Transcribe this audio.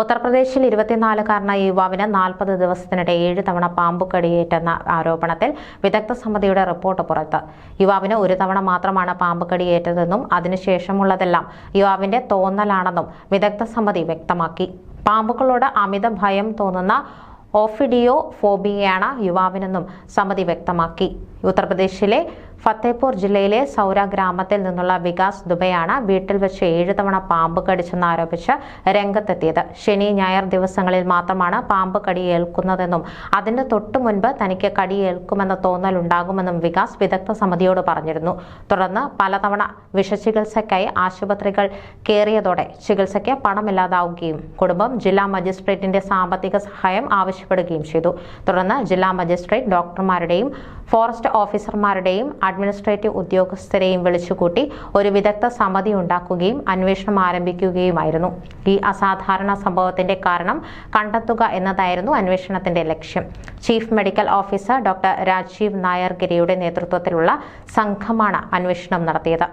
ഉത്തർപ്രദേശിൽ ഇരുപത്തിനാലുകാരനായ യുവാവിന് നാൽപ്പത് ദിവസത്തിനിടെ ഏഴ് തവണ പാമ്പ് കടിയേറ്റെന്ന ആരോപണത്തിൽ വിദഗ്ധ സമിതിയുടെ റിപ്പോർട്ട് പുറത്ത്. യുവാവിന് ഒരു തവണ മാത്രമാണ് പാമ്പ് കടിയേറ്റതെന്നും അതിനുശേഷമുള്ളതെല്ലാം യുവാവിന്റെ തോന്നലാണെന്നും വിദഗ്ധ സമിതി വ്യക്തമാക്കി. പാമ്പുകളോട് അമിത ഭയം തോന്നുന്ന ഓഫിഡിയോ ഫോബിയയാണ് യുവാവിനെന്നും സമിതി വ്യക്തമാക്കി. ഉത്തർപ്രദേശിലെ ഫത്തേപൂർ ജില്ലയിലെ സൗര ഗ്രാമത്തിൽ നിന്നുള്ള വികാസ് ദുബെയാണ് വീട്ടിൽ വെച്ച് ഏഴ് തവണ പാമ്പ് കടിച്ചെന്നാരോപിച്ച് രംഗത്തെത്തിയത്. ശനി ഞായർ ദിവസങ്ങളിൽ മാത്രമാണ് പാമ്പ് കടി കടിയേൽക്കുന്നതെന്നും അതിന്റെ തൊട്ടു മുൻപ് തനിക്ക് കടിയേൽക്കുമെന്ന തോന്നലുണ്ടാകുമെന്നും വികാസ് വിദഗ്ധ സമിതിയോട് പറഞ്ഞിരുന്നു. തുടർന്ന് പലതവണ വിഷചികിത്സയ്ക്കായി ആശുപത്രികൾ കയറിയതോടെ ചികിത്സയ്ക്ക് പണമില്ലാതാവുകയും കുടുംബം ജില്ലാ മജിസ്ട്രേറ്റിന്റെ സാമ്പത്തിക സഹായം ആവശ്യപ്പെടുകയും ചെയ്തു. തുടർന്ന് ജില്ലാ മജിസ്ട്രേറ്റ് ഡോക്ടർമാരുടെയും ഫോറസ്റ്റ് ഓഫീസർമാരുടെയും അഡ്മിനിസ്ട്രേറ്റീവ് ഉദ്യോഗസ്ഥരെയും വിളിച്ചുകൂട്ടി ഒരു വിദഗ്ധ സമിതി ഉണ്ടാക്കുകയും അന്വേഷണം ആരംഭിക്കുകയുമായിരുന്നു. ഈ അസാധാരണ സംഭവത്തിന്റെ കാരണം കണ്ടെത്തുക എന്നതായിരുന്നു അന്വേഷണത്തിന്റെ ലക്ഷ്യം. Chief medical officer doctor Rajeev Nair ഗിരിയുടെ നേതൃത്വത്തിലുള്ള സംഘമാണ് അന്വേഷണം നടത്തിയത്.